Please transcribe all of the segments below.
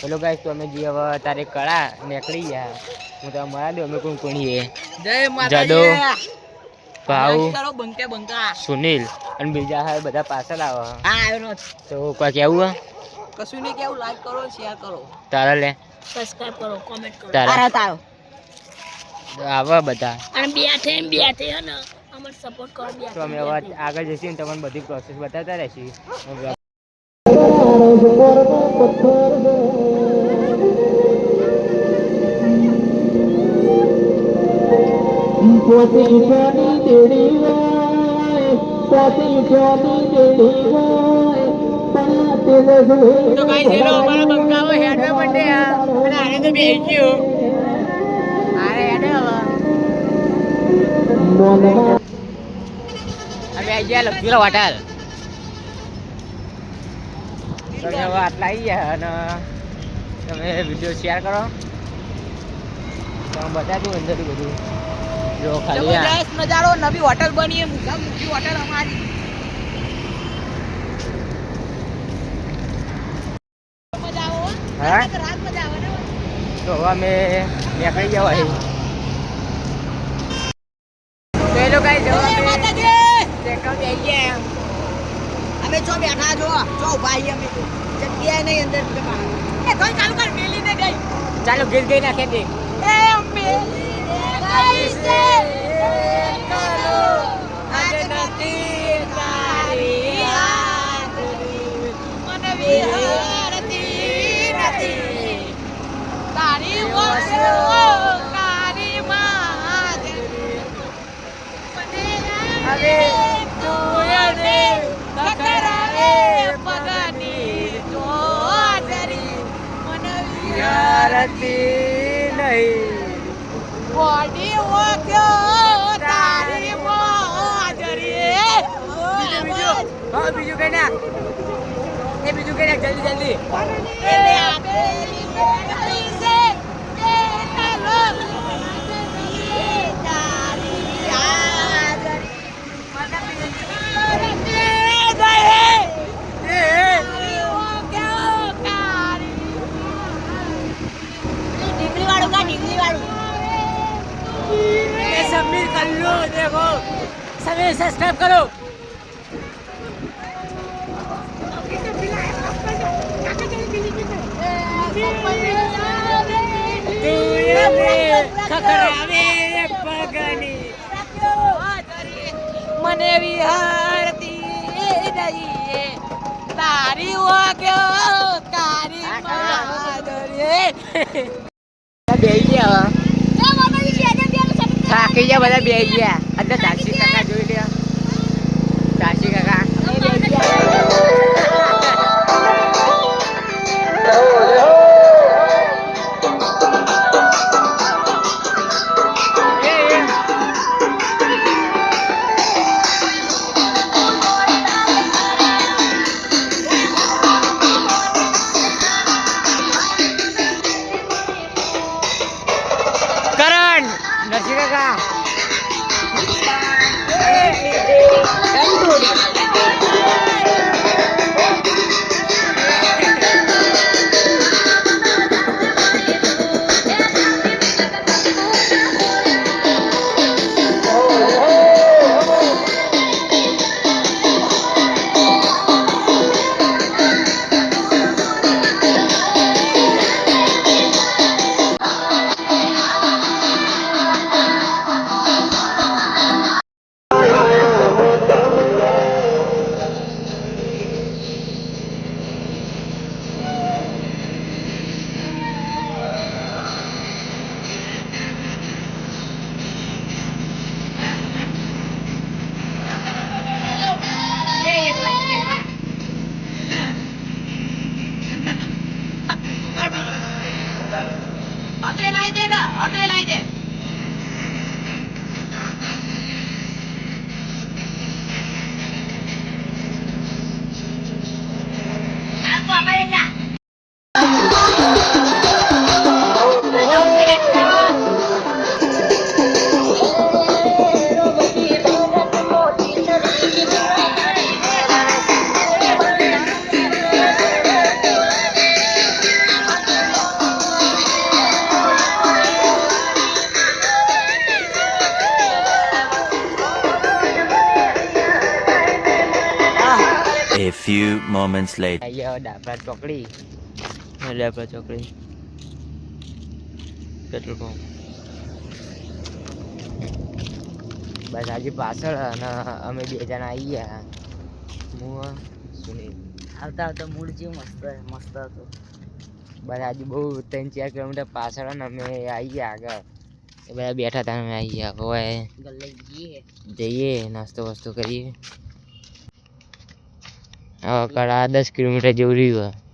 પેલો ગાઈસ તો અમે જે હવે તારે કળા નીકળી ગયા. હું તો મળ્યા દે અમે કોણ કોણીએ? માતાજી. ભાવ કરો બંકે બંકા. સુનિલ અને બીજા હા બધા પાછળ આવે. હા આવ્યો તો કોઈ કેવું? કશું નહીં કેવું લાઈક કરો શેર કરો. તારા લે. સબસ્ક્રાઇબ કરો કોમેન્ટ કરો. તારા. તારો આવા બધા. અને બેઠે ને હે ને અમને સપોર્ટ કરો બે તો અમે હવે આગળ જઈશું ને તમને બધી પ્રોસેસ બતાવતા રહીશું. તો ગાઈસ એનો અમારા બંકાઓ હેડવે મંડે આ અને આને તો બેહી ગયો આરે હેડે હવે. અમે આવી ગયા લખીલો હોટલ. તમે હવે આટલા આવી ગયા અને તમે વીડિયો શેર કરો. તમે બતાવ્યું બધું. જો ખાલી આ. નજારો નવી હોટલ બની છે મુખી હોટલ અમારી. મજા આવો હો. હા? રાત મજા આવે ને તો હવે અમે નીકળી જવા તો એ લોકો જય જવા માતાજી! ચેકઆઉટ આવી ગયા અમે જો બેઠા જો જો ભાઈ અમે જગ્યા નહીં અંદર ચાલુ કર મેલી ને ગઈ ચાલો ગીર ગઈ નાખે દે. એ મેલી. ને ગઈ છે કરો આજ નથી તારી હાજરી મને વિહરતી નથી તારી વસો તારી માજરી મને હવે તું અને કકરાએ પગની ચોદરી મને યારતી નહીં બોડી ઓક્યો તારી મોજરી હા બીજું કઈ ના એ બીજું કઈ ના જલ્દી જલ્દી એને આપેલી ગઈ છે એ તારો તારી હાજરી મને વિહરતી નહીં. ઓક્યો તારી ડીંગલી વાળું કા ડીંગલી વાળું એ સમીર કલ્લુ દેખો સમીર સબસ્ક્રાઇબ મને વિહારતી જઈએ તારી વાગ્યો તારી બેહી ગયા થાકી ગયા બધા બેસી ગયા. અત્યારે દાસી કાકા જોઈ લે દાસી કાકા. Moments later. Ayo dapat cokli. ચોકડી હા, cokli? ચોકડી પેટ્રોલ પંપ બસ આજે પાછળ અને અમે બે જણા આવી ગયા હું સુનિલ આવતા આવતા મૂડ જેવું મસ્ત મસ્ત હતો બસ આજે બહુ ત્રણ ચાર કિલોમીટર પાછળ અને અમે આવી ગયા આગળ એ બધા બેઠા હતા અમે આવી ગયા હવે ગલ્લે જઈએ જઈએ નાસ્તો વાસ્તો કરીએ કડા દસ કિલોમીટર જેવું રહ્યું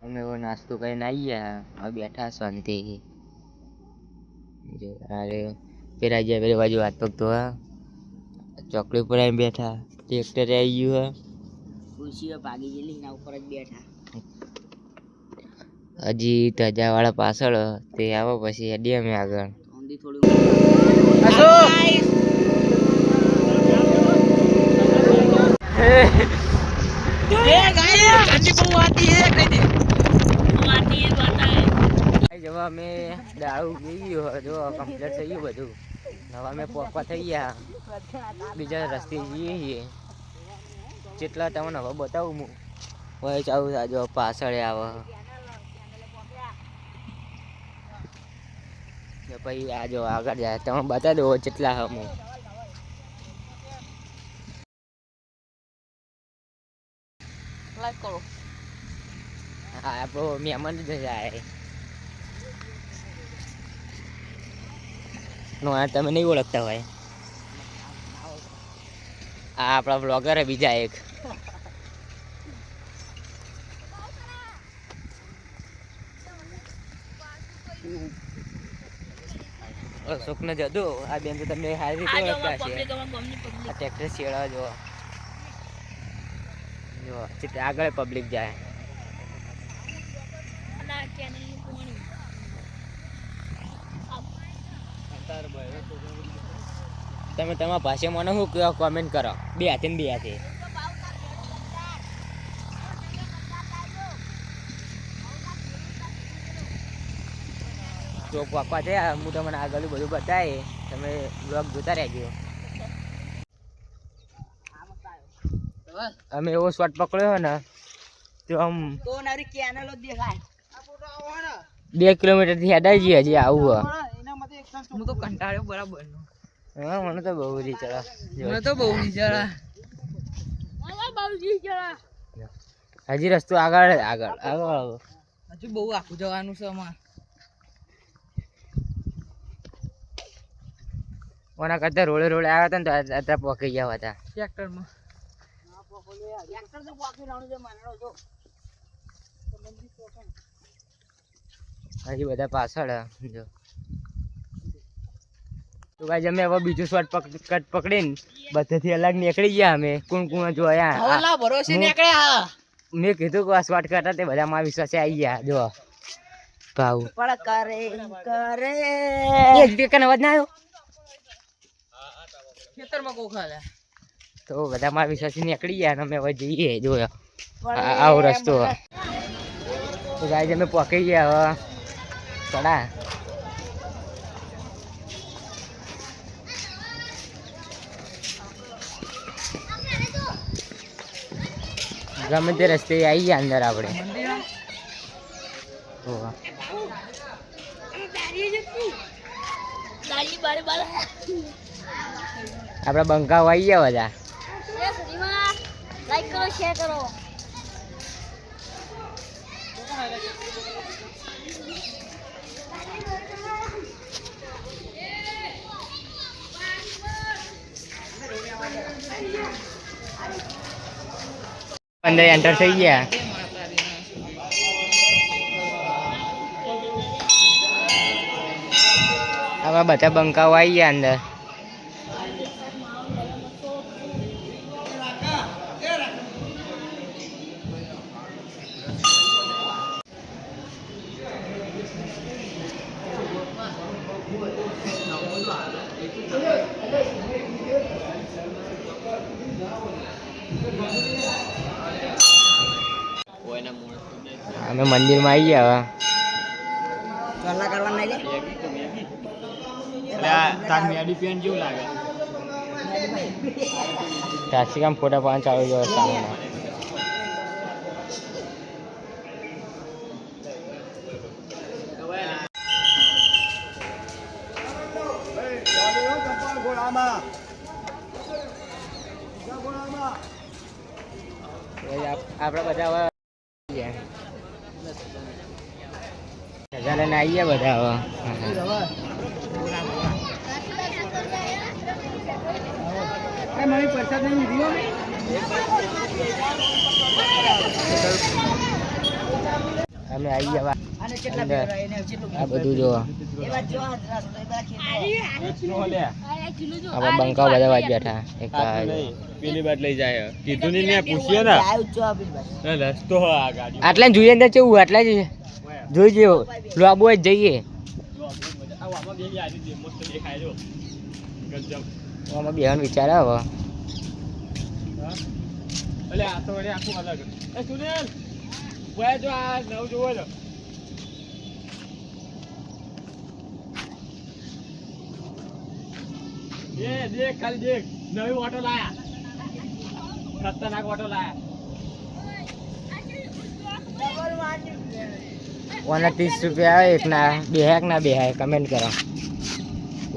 અમે એવો નાસ્તો કરીને આવી ગયા હવે બેઠા શાંતિ અરે પેલા જ્યાં પેલી બાજુ હાથ પગ ધોવા ચોકડી પર આવીને બેઠા. ટ્રેક્ટરે આવી ગયું હા ખુરશીઓ ભાગી ગયેલી એના ઉપર જ બેઠા. હજી તજાવાળા પાછળ તે આવો પછી અડીએ અમે આગળ. થોડી અમે દાળું પી ગયું જો કમ્પ્લીટ થઈ ગયું બધું. હવે અમે પોપા થઈ ગયા. બીજા રસ્તે જઈએ છીએ. જેટલા તમને હવે બતાવું હું. હવે ચાલુ જો પાછળ આવે. પછી આ જો આગળ જાય. તમે બતાવી દો જેટલા હમ. લાઈક કરો. હા આપણો મહેમાન જ જાય. નો આ તમે નહીં ઓળખતા હોય. આ આપણા બ્લોગર બીજા એક. અશોકને જદુ. આ બેન તો તમને સારી રીતે ઓળખતા છે ટ્રેક્ટર શેડા જો જો આગળ પબ્લિક જાય અને આ ચેનલનું પાણી તમે તમારા ભાષામાં મને શું કહો કોમેન્ટ કરો. બે હાથે બે હાથે. ચોક પપ્પા છે હું તમને આગળ બધું બતાવી તમે બ્લોગ જોતા રહેજો. અમે એવો શોટ પકડ્યો ને તો આમ બે કિલોમીટરથી હેડાઈ જઈએ હજી આવું હું તો કંટાળ્યો બરાબર હા મને તો બહુ રી ચડા મને તો બહુ જરા હજી રસ્તો આગળ આગળ આગળ હજુ બહુ આખું જવાનું છે અમાર. ઓના કરતા રોડે રોડે આવ્યા હતા ને તો અત્યારે પકી ગયા હતા. ટ્રેક્ટરમાં. હજી બધા પાછળ જો. તો ગાઈસ અમે હવે બીજું શોટ કટ પકડીને બધેથી અલગ નીકળી ગયા અમે. કુણ કુણ જોયા ભરોસે નીકળ્યા. મેં કીધું કે આ શોટ કરતા તે બધા મારા વિશ્વાસે આવી ગયા. જો. ભાવ. પણ કરે કરે. એક બે કન અવાજ ના આવ્યો? ખેતરમાં કોખાલે તો બધા મારા વિશ્વાસે નીકળી ગયા અને અમે હવે જઈએ જોયો આવો રસ્તો. તો ગાઈસ અમે પકડી ગયા હવે. ચડા. ગમે તે રસ્તે આવી ગયા અંદર આપણે. આપણા બંકાઓ આવી ગયા બધા. લાઈક કરો શેર કરો અંદર એન્ટર થઈ ગયા. આવા બધા બંકાઓ આવી ગયા અંદર. અમે મંદિરમાં આવી ગયા તાર મેડી પેન જેવું લાગે? હવે ત્યાંથી કામ ફોટા પાન ચાલુ ગયો સામે. આપણે બધા હવે રજા લઈને આવી ગયા બધા હવે. અમે આવી ગયા આ બધું જો આમાં બંકાઓ બધા વાજ બેઠા. એક પેલી બાદ લઈ જાય. કીધું ને પૂછીએ ને. ને રસ્તો આ ગાડી આટલા ને જોઈએ અંદર કેવું આટલા જ જોઈ જેવો લોબો જ જઈએ. આમાં બે યાદી દે મસ્ત દેખાય જો ગજબ આમાં બેહન વિચાર હવે અલે આ તો વળી આખું અલગ એ સુનિલ ભાઈ જો આ નવ જોવો છો એ દેખ ખાલી દેખ નવી ઓટો લાયા ખતરનાક ઓટો લાયા ઓના ત્રીસ રૂપિયા આવે એકના બે હેક ના બે કમેન્ટ કરો.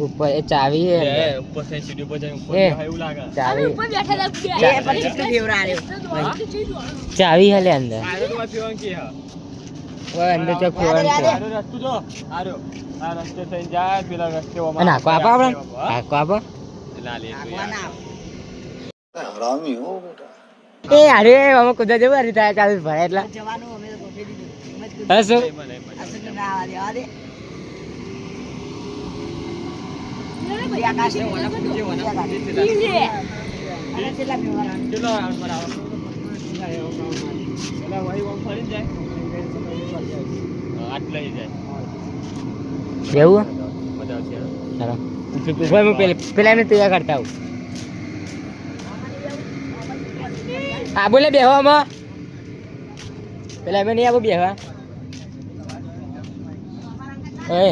ઉપર એ ચાવી હે એ ઉપરથી સીડી ઉપર જઈને ઉપર એવું લાગે. ચાવી. ઉપર બેઠા એ પછી. ચાવી હલે અંદર. આરો તો પીવાનું કે હા? ઓય અંદર ચોક ફેરવાનું છે આરો રસ્તો જો. આરો આ રસ્તે થઈને જાય પેલા રસ્તે ઓમાં અને આખો આપણે? આખો આપો લા લે તું યાર. એ અરે અમે કુદા જવું અરે તારે ચાલુ ભરાય એટલા. હા શું એવું? ચાલો પેલા એમને તૈયાર કરતા આવું. આ બોલે બેહવામાં પેલા એમને નહીં આવું બેહવા. એ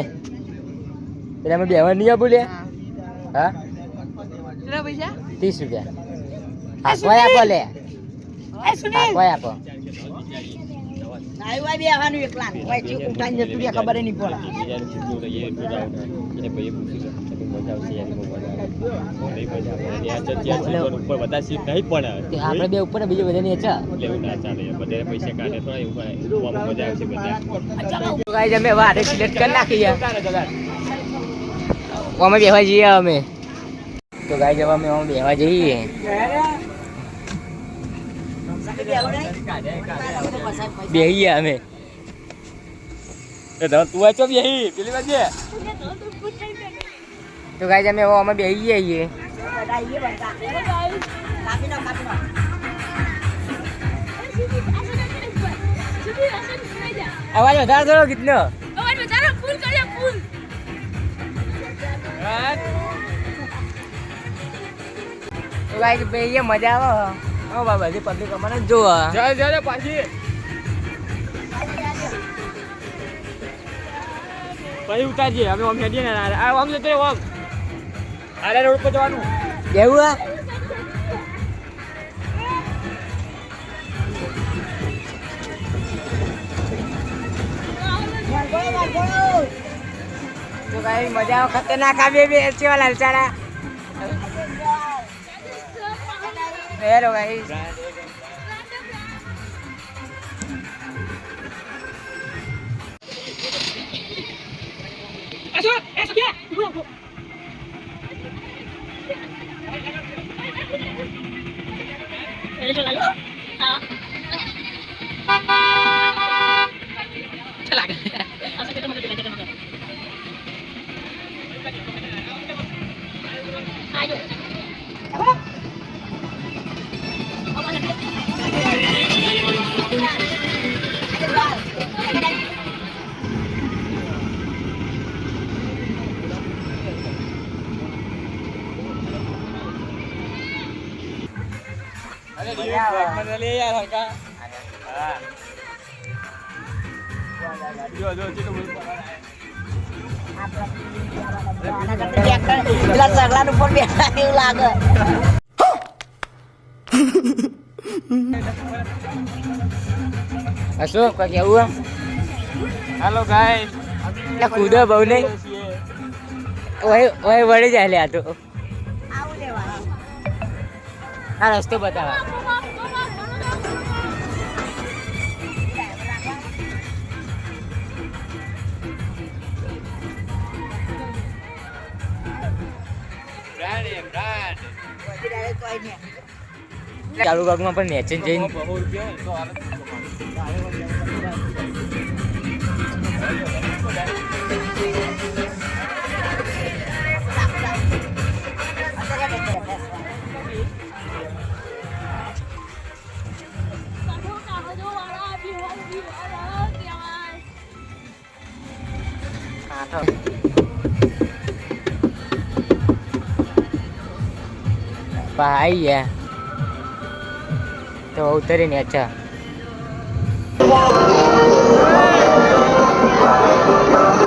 એટલે અમે બેવા નહીં આપું લે? હા. ત્રીસ રૂપિયા. આપો આપો લે. આપો આપો. બીજાને કીધું તો એ એટલું જ આવે. એને પછી પૂછી લો કે ભાઈ મજા આવશે યાર બહુ મજા આવે નહીં મજા આવે ત્યાં છે ત્યાં સીટો ઉપર બધા સીટ નહીં પણ તે આપણે બે ઉપર બીજું બધા ની અચ્છા એટલે એવું ના ચાલે બધા પૈસા કાઢે તો એવું કાંઈ. આમાં મજા આવશે બધા. ગાઈસ અમે વારે સિલેક્ટ કરી નાખીએ અમે બેહવા જઈએ અમે તો ગાય જવા અમે અમે બેહવા જઈએ. બેહીએ અમે. એ તમે તું આચો બેહી પેલી બાજુ. તો ગાઈ અમે અમે બેહીએ છીએ. અવાજ વધારે કરો ગીતનો. અવાજ વધારો, ફૂલ કર્યો. તો મજા આવે. હા બાબા બધી પબ્લિક અમારે જ જોવા. જા જા જા પાછી. પછી ઉતારજે અમે આમ હેડીએ ને આ આમ જતો રહ્યો આમ. આરે રોડ પર જવાનું. એવું આ? તો ગાઈ મજા ખતરનાક આવે બે વાળા લાલચારા Pero, guys. ¡Eso! ¡Eso ya! Chalaga. Camera લે યાર હરકા હા હાલો ગાઈસ એટલે કૂદો બહુ નહીં ઓય વળી જાય લે આ તો આ રસ્તો બતાવા. ચાલુ ભાગમાં પણ મેચિંગ જઈને બહુ આવી ગયા. તો ઉતરીને અચ્છા.